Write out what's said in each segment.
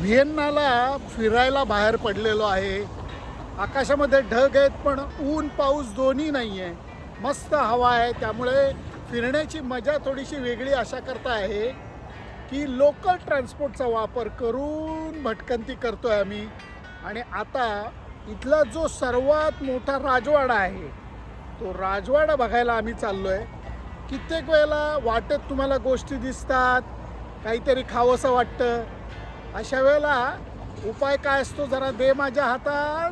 व्हिएन्नाला फिरायला बाहेर पडलेलो आहे. आकाशामध्ये ढग आहेत पण ऊन पाऊस दोन्ही नाही आहे मस्त हवा आहे त्यामुळे फिरण्याची मजा थोडीशी वेगळी अशा करता आहे. की लोकल ट्रान्सपोर्टचा वापर करून भटकंती करतो आहे आम्ही. आणि आता इथला जो सर्वात मोठा राजवाडा आहे तो राजवाडा बघायला आम्ही चाललो आहे कित्येक वेळेला वाटेत तुम्हाला गोष्टी दिसतात काहीतरी खावंसं वाटतं. अशा वेळेला उपाय काय असतो जरा दे माझ्या हातात.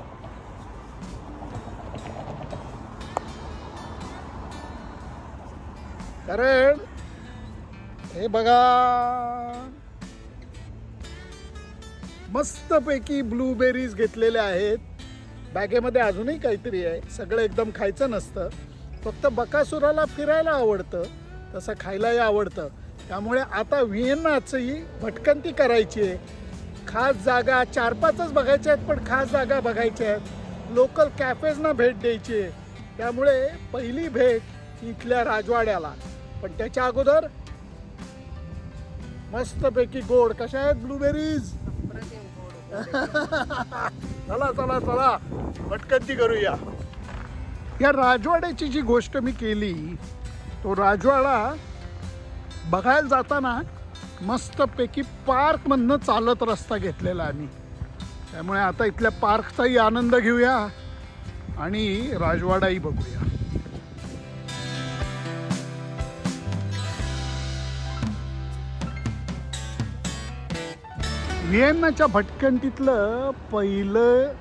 कारण हे बघा. मस्तपैकी ब्लूबेरीज घेतलेल्या आहेत. बॅगेमध्ये अजूनही काहीतरी आहे. सगळं एकदम खायचं नसतं. फक्त बकासुराला फिरायला आवडतं. तसं खायलाही आवडतं. त्यामुळे आता व्हिएन्नाचंही भटकंती करायची आहे. खास जागा चार पाचच बघायच्या आहेत पण खास जागा बघायच्या आहेत. लोकल कॅफेजना भेट द्यायची आहे. त्यामुळे पहिली भेट इथल्या राजवाड्याला. पण त्याच्या अगोदर मस्तपैकी गोड. कशा आहेत ब्लूबेरीज? चला चला चला. भटकंती करूया. या राजवाड्याची जी गोष्ट मी केली तो राजवाडा बघायला जाताना मस्तपैकी पार्कमधनं चालत रस्ता घेतलेला आम्ही. त्यामुळे आता इथल्या पार्कचाही आनंद घेऊया आणि राजवाडाही बघूया. व्हिएन्नाच्या भटकंतीतलं पहिलं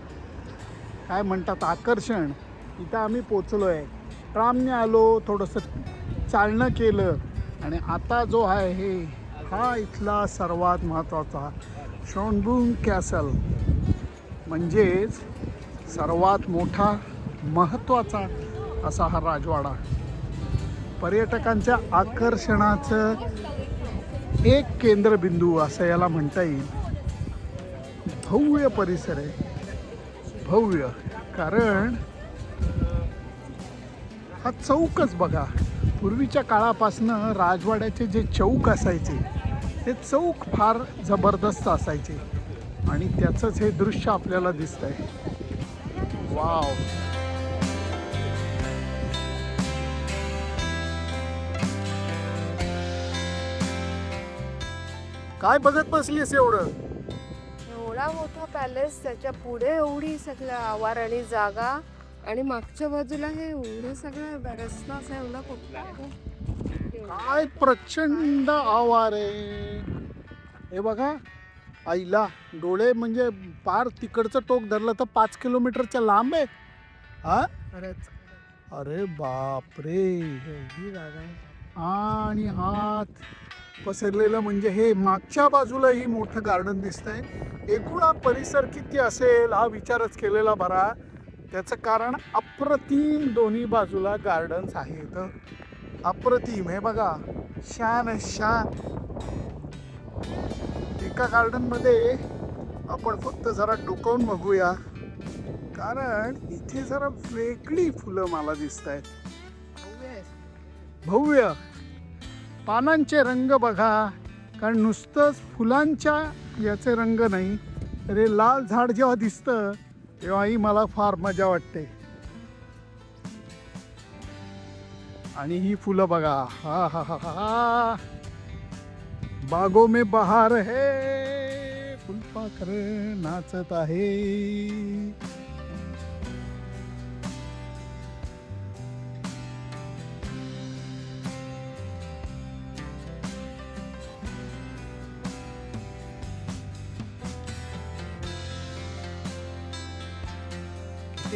काय म्हणतात आकर्षण इथं आम्ही पोचलो आहे ट्रामने आलो थोडंसं चालणं केलं. आणि आता जो आहे हे हा इथला सर्वात महत्त्वाचा शोनबुंग कॅसल. म्हणजेच सर्वात मोठा महत्त्वाचा असा हा राजवाडा. पर्यटकांच्या आकर्षणाचं एक केंद्रबिंदू असं याला म्हणता येईल. भव्य परिसर. आहे भव्य. कारण हा चौकच बघा. पूर्वीच्या काळापासनं राजवाड्याचे जे चौक असायचे ते चौक फार जबरदस्त असायचे. आणि त्याचंच हे दृश्य आपल्याला दिसतंय. वाव. काय बघत बसलीस एवढं? एवढा मोठा पॅलेस त्याच्या पुढे एवढी सगळं आवार आणि जागा. आणि मागच्या बाजूला हे एवढं सगळं रस्ता असा एवढा कुठला काय प्रचंड आवार आहे. हे बघा आईला डोळे म्हणजे पार तिकडचं टोक धरलं तर पाच किलोमीटरच्या लांब आहे. हा? खरंच. अरे बापरे. आणि हात पसरलेलं म्हणजे हे मागच्या बाजूलाही मोठं गार्डन दिसतंय. एकूण हा परिसर किती असेल हा विचारच केलेला बरा. त्याचं कारण अप्रतिम दोन्ही बाजूला गार्डन्स आहेत. अप्रतिम. हे बघा शान शान. एका गार्डनमध्ये आपण फक्त जरा डोकावून बघूया. कारण इथे जरा वेगळी फुलं मला दिसत आहेत भव्य. पानांचे रंग बघा. कारण नुसतंच फुलांच्या याचे रंग नाही. अरे लाल झाड जेव्हा दिसतं तेव्हाही मला फार मजा वाटते. आणि ही फुलं बघा. हा हा हा हा. बागो में बहार है. फुलपाखर नाचत आहे.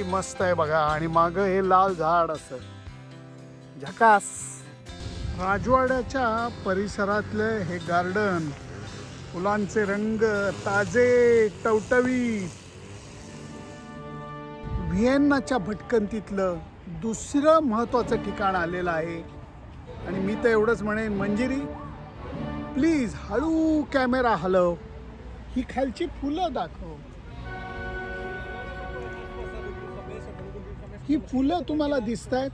मस्त आहे बघा. आणि माग हे लाल झाड असं. झकास. राजवाड्याच्या परिसरातलं हे गार्डन फुलांचे रंग ताजे टवटवी. व्हिएन्नाच्या भटकंतीतलं दुसरं महत्त्वाचं ठिकाण आलेलं आहे. आणि मी तर एवढंच म्हणेन मंजिरी प्लीज हळू कॅमेरा हलव. ही खालची फुलं दाखव. ही फुलं तुम्हाला दिसत आहेत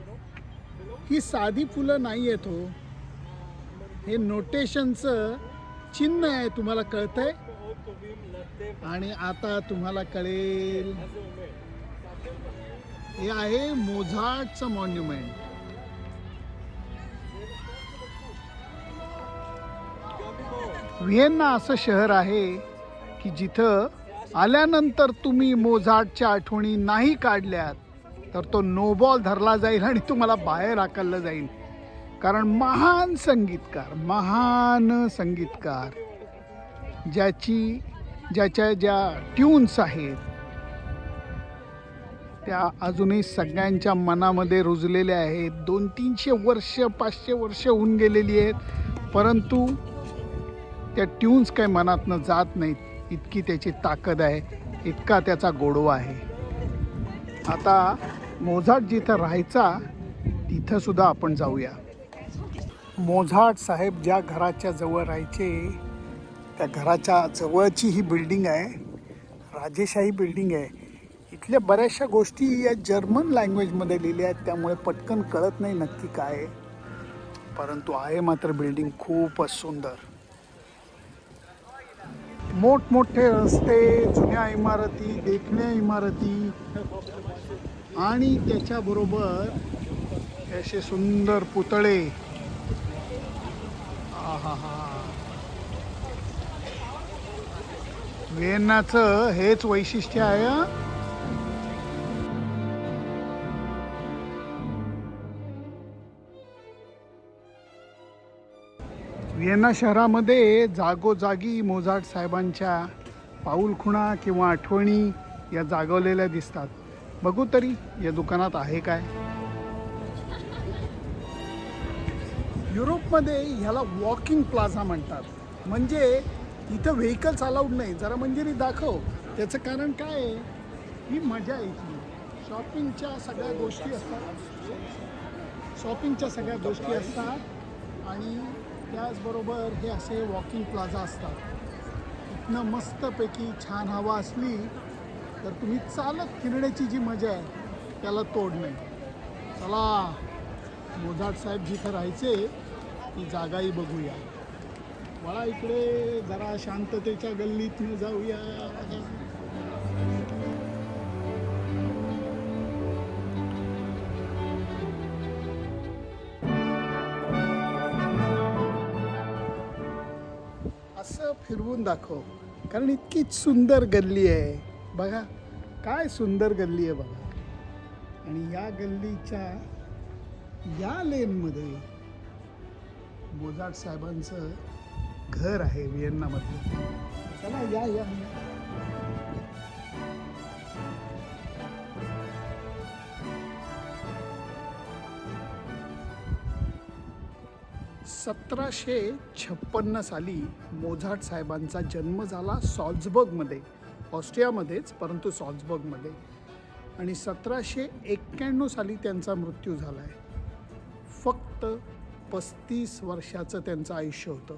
ही साधी फुलं नाही आहेत हो. हे नोटेशनचं चिन्ह आहे तुम्हाला कळतंय? आणि आता तुम्हाला कळेल. हे आहे मोझाटचं मॉन्युमेंट व्हिएन्ना असं शहर आहे की जिथं आल्यानंतर तुम्ही मोझाटच्या आठवणी नाही काढल्यात. तर तो नोबॉल धरला जाईल आणि तुम्हाला बाहेर हाकललं जाईल. कारण महान संगीतकार महान संगीतकार ज्याची ज्याच्या ज्या ट्यून्स आहेत त्या अजूनही सगळ्यांच्या मनामध्ये रुजलेल्या आहेत. दोन तीनशे वर्ष पाचशे वर्ष होऊन गेलेली आहेत. परंतु त्या ट्यून्स काही मनातनं जात नाहीत. इतकी त्याची ताकद आहे. इतका त्याचा गोडवा आहे. आता मोझाट जिथं राहायचा तिथंसुद्धा आपण जाऊया. मोझाट साहेब ज्या घराच्या जवळ राहायचे त्या घराच्या जवळची ही बिल्डिंग आहे राजेशाही बिल्डिंग आहे. इथल्या बऱ्याचशा गोष्टी या जर्मन लँग्वेजमध्ये लिहिल्या आहेत त्यामुळे पटकन कळत नाही नक्की काय आहे. परंतु आहे मात्र बिल्डिंग खूपच सुंदर. मोठमोठे रस्ते जुन्या इमारती देखण्या इमारती आणि त्याच्याबरोबर असे सुंदर पुतळे आहाहा. हेच वैशिष्ट्य आहे हं. शहरामध्ये जागोजागी मोजाट साहेबांच्या पाऊलखुणा किंवा आठवणी या जागवलेल्या दिसतात बघू तरी या दुकानात आहे काय? युरोपमध्ये ह्याला वॉकिंग प्लाझा म्हणतात. म्हणजे इथं व्हेकल्स अलाउड नाही. जरा मंजिरी दाखव. त्याचं कारण काय आहे? ही मजा इथली. शॉपिंगच्या सगळ्या गोष्टी असतात. शॉपिंगच्या सगळ्या गोष्टी असतात. आणि त्याचबरोबर हे असे वॉकिंग प्लाझा असतात. इथनं मस्तपैकी छान हवा असली तर तुम्ही चालत फिरण्याची जी मजा आहे त्याला तोड नाही. चला मोझाट साहेब जिथं राहायचे ती जागाही बघूया. मला इकडे जरा शांततेच्या गल्लीतनं जाऊया. असं फिरवून दाखव कारण इतकीच सुंदर गल्ली आहे. बघा काय सुंदर गल्ली आहे बघा. आणि या गल्लीच्या या लेनमध्ये मोजाट साहेबांचं घर आहे व्हिएन्नामध्ये चला या या. सतराशे छप्पन्न साली मोझाट साहेबांचा जन्म झाला सॉल्झबर्गमध्ये. ऑस्ट्रियामध्येच परंतु सॉल्सबर्गमध्ये. आणि सतराशे एक्क्याण्णव साली त्यांचा मृत्यू झाला आहे फक्त पस्तीस वर्षाचं त्यांचं आयुष्य होतं.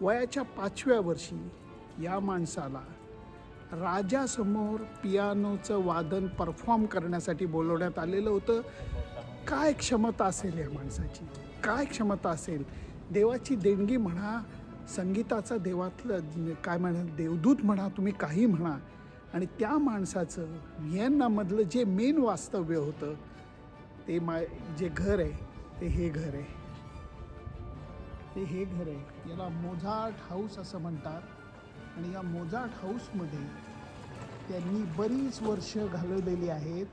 वयाच्या पाचव्या वर्षी या माणसाला राजासमोर पियानोचं वादन परफॉर्म करण्यासाठी बोलवण्यात आलेलं होतं. काय क्षमता असेल या माणसाची? काय क्षमता असेल? देवाची देणगी म्हणा संगीताचा देवातलं काय म्हणा देवदूत म्हणा तुम्ही काही म्हणा आणि त्या माणसाचं व्हिएन्नामधलं जे मेन वास्तव्य होतं ते मा जे घर आहे ते हे घर आहे. ते हे घर आहे. याला मोझार्ट हाऊस असं म्हणतात. आणि या मोझार्ट हाऊसमध्ये त्यांनी बरीच वर्ष घालवलेली आहेत.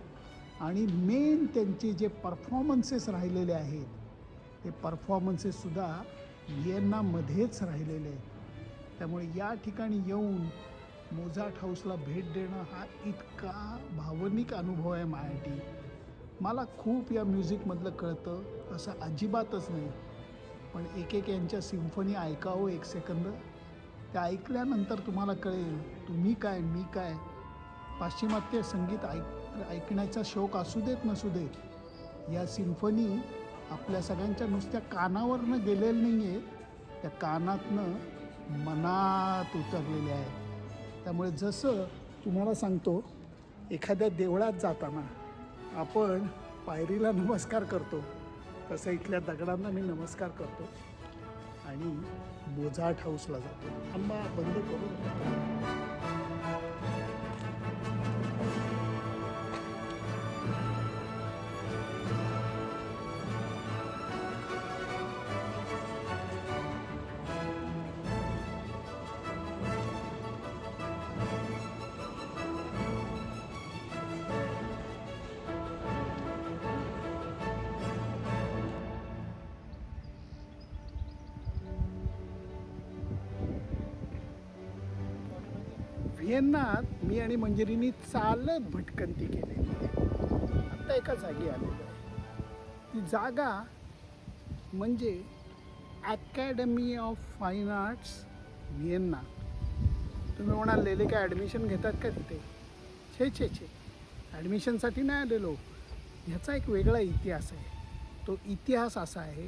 आणि मेन त्यांचे जे परफॉर्मन्सेस राहिलेले आहेत ते परफॉर्मन्सेससुद्धा व्हिएन्नामध्येच राहिलेले आहेत. त्यामुळे या ठिकाणी येऊन मोझार्ट हाऊसला भेट देणं हा इतका भावनिक अनुभव आहे माझ्यासाठी मला खूप या म्युझिकमधलं कळतं असं अजिबातच नाही. पण एक एक यांच्या सिम्फनी ऐकावं एक सेकंद. त्या ऐकल्यानंतर तुम्हाला कळेल तुम्ही काय मी काय? पाश्चिमात्य संगीत ऐक ऐकण्याचा शौक असू देत नसू देत या सिम्फनी आपल्या सगळ्यांच्या नुसत्या कानावरनं गेलेलं नाही आहेत त्या कानातनं मनात उतरलेल्या आहे. त्यामुळे जसं तुम्हाला सांगतो एखाद्या देवळात जाताना आपण पायरीला नमस्कार करतो तसं इथल्या दगडांना मी नमस्कार करतो आणि बोझाट हाऊसला जातो. थांबा बंद करू व्हिएन्नात मी आणि मंजिरीनी चालत भटकंती केलेली आहे. आत्ता एका जागी आलेलो आहे. ती जागा म्हणजे academy of fine arts Vienna तुम्ही म्हणाल लेले काय ॲडमिशन घेतात का तिथे? छे छे छे. ॲडमिशनसाठी नाही आलेलो. ह्याचा एक वेगळा इतिहास आहे. तो इतिहास असा आहे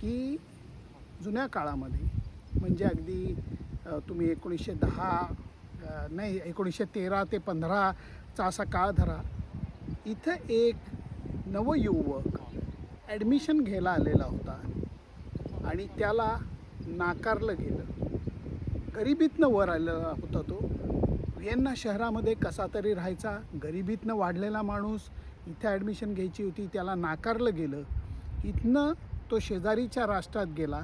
की जुन्या काळामध्ये म्हणजे अगदी तुम्ही एकोणीसशे दहा नाही एकोणीसशे तेरा ते पंधराचा असा काळ धरा. इथं एक नवयुवक ॲडमिशन घ्यायला आलेला होता आणि त्याला नाकारलं गेलं. गरिबीतनं वर आलेला होता तो. व्हिएन्ना शहरामध्ये कसा तरी राहायचा गरिबीतनं वाढलेला माणूस इथं ॲडमिशन घ्यायची होती त्याला नाकारलं गेलं. इथनं तो शेजारीच्या राष्ट्रात गेला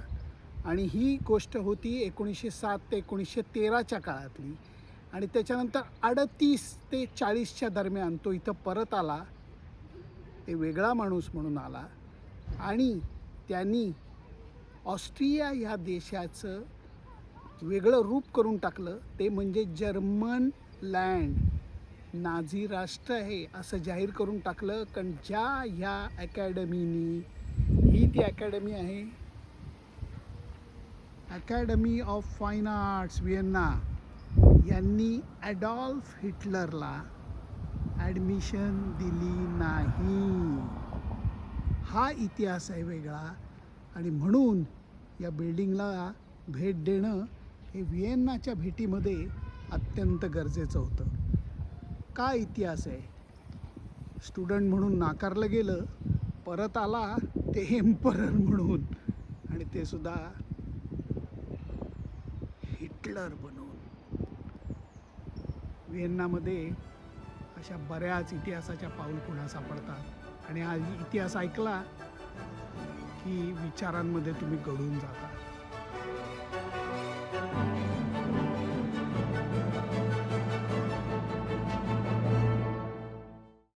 आणि ही गोष्ट होती एकोणीसशे सात ते एकोणीसशे तेराच्या काळातली. आणि त्याच्यानंतर अडतीस ते चाळीसच्या दरम्यान तो इथं परत आला. ते वेगळा माणूस म्हणून आला. आणि त्यांनी ऑस्ट्रिया ह्या देशाचं वेगळं रूप करून टाकलं. ते म्हणजे जर्मन लँड. नाझी राष्ट्र आहे असं जाहीर करून टाकलं. कारण ज्या ह्या अकॅडमीनी ही ती अकॅडमी आहे. Academy of fine arts Vienna. यांनी ॲडॉल्फ हिटलरला ॲडमिशन दिली नाही. हा इतिहास आहे वेगळा आणि म्हणून या बिल्डिंगला भेट देणं हे व्हिएन्नाच्या भेटीमध्ये अत्यंत गरजेचं होतं. का इतिहास आहे? स्टुडंट म्हणून नाकारलं गेलं परत आला ते एम्परर म्हणून आणि ते सुद्धा हिटलर बनवून व्हिएन्नामध्ये अशा बऱ्याच इतिहासाच्या पाऊलखुणा सापडतात. आणि हा इतिहास ऐकला की विचारांमध्ये तुम्ही घडून जाता.